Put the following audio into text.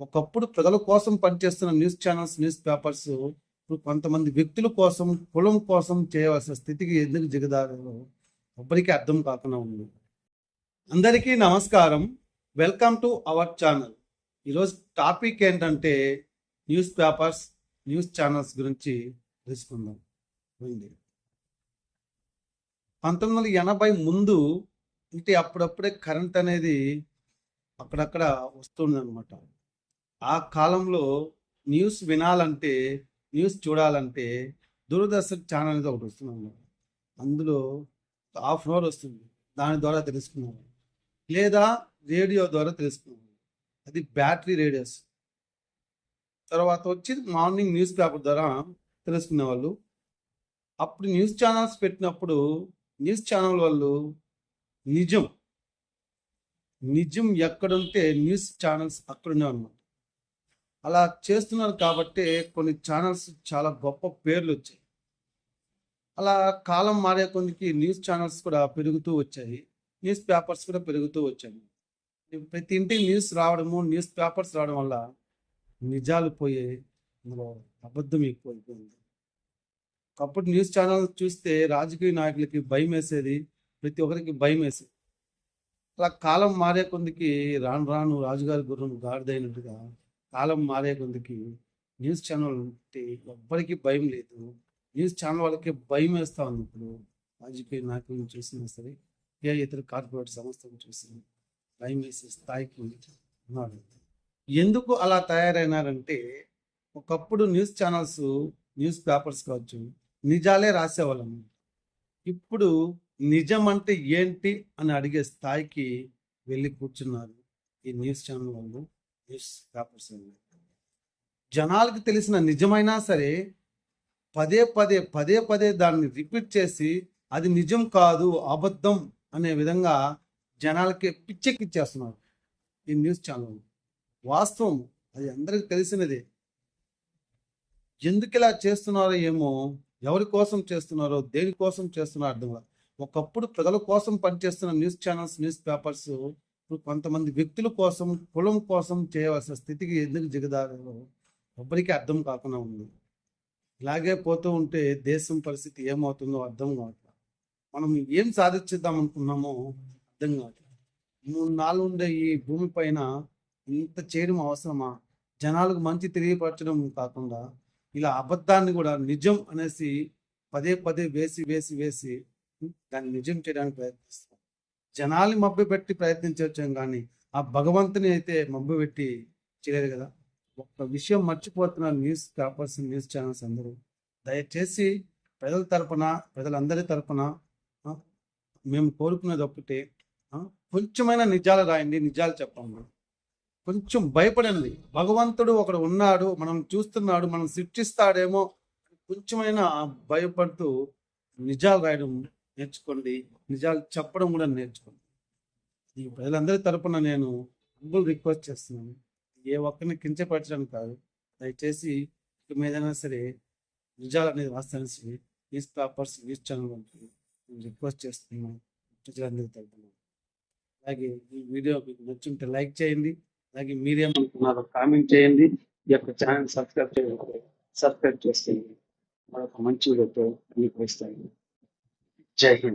ఒకప్పుడు ప్రజల కోసం పనిచేస్తున్న న్యూస్ ఛానల్స్ న్యూస్ పేపర్స్ ఇప్పుడు కొంతమంది వ్యక్తుల కోసం కులం కోసం చేయవలసిన స్థితికి ఎందుకు దిగదారో ఎవ్వరికీ అర్థం కాకుండా ఉంది. అందరికీ నమస్కారం. Welcome to our channel. ఈరోజు టాపిక్ ఏంటంటే న్యూస్ పేపర్స్ న్యూస్ ఛానల్స్ గురించి తెలుసుకుందాం. పంతొమ్మిది వందల ఎనభై ముందు అంటే అప్పుడప్పుడే కరెంట్ అనేది అక్కడక్కడ వస్తుంది అనమాట ఆ కాలంలో న్యూస్ వినాలంటే న్యూస్ చూడాలంటే దూరదర్శన్ ఛానల్ అనేది ఒకటి వస్తుంది అందులో హాఫ్ అన్ అవర్ వస్తుంది. దాని ద్వారా తెలుసుకున్నాను లేదా రేడియో ద్వారా తెలుసుకున్నాను అది బ్యాటరీ రేడియోస్. తర్వాత వచ్చి మార్నింగ్ న్యూస్ పేపర్ ద్వారా తెలుసుకునే వాళ్ళు. అప్పుడు న్యూస్ ఛానల్స్ పెట్టినప్పుడు న్యూస్ ఛానల్ వాళ్ళు నిజం. నిజం ఎక్కడుంటే న్యూస్ ఛానల్స్ అక్కడ అనమాట అలా చేస్తున్నారు కాబట్టి కొన్ని ఛానల్స్ చాలా గొప్ప పేర్లు వచ్చాయి. అలా కాలం మారే కొద్దికి న్యూస్ ఛానల్స్ కూడా పెరుగుతూ వచ్చాయి. న్యూస్ పేపర్స్ కూడా పెరుగుతూ వచ్చాయి. ప్రతి ఇంటికి న్యూస్ రావడము న్యూస్ పేపర్స్ రావడం వల్ల నిజాలు పోయే అందులో అబద్ధం ఎక్కువైపోయింది ఒకప్పుడు న్యూస్ ఛానల్ చూస్తే రాజకీయ నాయకులకి భయం వేసేది ప్రతి ఒక్కరికి భయం వేసేది. అలా కాలం మారే కొద్దికి రాను రాను రాజుగారి గుర్రం గాడిదైనట్టుగా కాలం మారే కొద్దికి న్యూస్ ఛానల్ అంటే ఎవ్వరికి భయం లేదు. న్యూస్ ఛానల్ వాళ్ళకి భయం వేస్తూ ఉంది ఇప్పుడు రాజకీయ నాయకులను చూసినా సరే ఏ ఇతర కార్పొరేట్ సంస్థలను చూసినా భయం వేసే స్థాయికి ఉన్నాడు ఎందుకు అలా తయారైనారంటే ఒకప్పుడు న్యూస్ ఛానల్స్ న్యూస్ పేపర్స్ కావచ్చు నిజాలే రాసేవాళ్ళం. ఇప్పుడు నిజం అంటే ఏంటి అని అడిగే స్థాయికి వెళ్ళి కూర్చున్నారు ఈ న్యూస్ ఛానల్ వాళ్ళు. జనాలకు తెలిసిన నిజమైనా సరే పదే పదే పదే పదే దాన్ని రిపీట్ చేసి అది నిజం కాదు అబద్ధం అనే విధంగా జనాలకి పిచ్చెక్కిచ్చేస్తున్నారు. ఈ న్యూస్ ఛానల్ వాస్తవం అది అందరికీ తెలిసినదే. ఎందుకు ఇలా చేస్తున్నారో ఏమో ఎవరి కోసం చేస్తున్నారో దేనికోసం చేస్తున్నారో అర్థం కాదు. ఒకప్పుడు ప్రజల కోసం పనిచేస్తున్న న్యూస్ ఛానల్స్ న్యూస్ పేపర్స్ కొంతమంది వ్యక్తుల కోసం కులం కోసం చేయవలసిన స్థితికి ఎందుకు దిగదారో ఎవరికి అర్థం కాకుండా ఉంది. ఇలాగే పోతూ ఉంటే దేశం పరిస్థితి ఏమవుతుందో అర్థం కావట్లేదు మనం ఏం సాధించుద్దాం అనుకున్నామో అర్థం కావట్లేదు మూడు నాలుగు ఉండే ఈ భూమి పైన ఇంత చేయడం అవసరమా? జనాలకు మంచి తెలియపరచడం కాకుండా ఇలా అబద్ధాన్ని కూడా నిజం అనేసి పదే పదే వేసి వేసి వేసి దాన్ని నిజం చేయడానికి ప్రయత్నిస్తాం జనాల్ని మబ్బి పెట్టి ప్రయత్నించవచ్చాం కానీ ఆ భగవంతుని అయితే మభ్య పెట్టి చేయలేదు కదా. ఒక్క విషయం మర్చిపోతున్నారు న్యూస్ పేపర్స్ న్యూస్ ఛానల్స్ అందరూ దయచేసి ప్రజల తరపున ప్రజలందరి తరపున మేము కోరుకునేది ఒకటే కొంచెమైన నిజాలు రాయండి నిజాలు చెప్పండి. కొంచెం భయపడండి. భగవంతుడు ఒకడు ఉన్నాడు మనం చూస్తున్నాడు మనం శిక్షిస్తాడేమో కొంచెమైనా భయపడుతూ నిజాలు రాయడం నేర్చుకోండి. నిజాలు చెప్పడం కూడా నేర్చుకోండి. ఈ ప్రజలందరి తరపున నేను హంబుల్ రిక్వెస్ట్ చేస్తున్నాను. ఏ ఒక్కరిని కించపరచడం కాదు. దయచేసి ఇక మీదైనా సరే నిజాలు అనేది రాస్తానేసి న్యూస్ పేపర్స్ న్యూస్ ఛానల్ నేను రిక్వెస్ట్ చేస్తున్నాను. ప్రజలందరి తరపున. అలాగే ఈ వీడియో మీకు నచ్చుంటే లైక్ చేయండి. అలాగే మీరేమనుకున్నారో కామెంట్ చేయండి. ఈ యొక్క ఛానల్ సబ్స్క్రైబ్ చేయండి సబ్స్క్రైబ్ చేస్తుంది మరొక మంచి వీడియోతో మీకు వస్తాను. Jai Hind.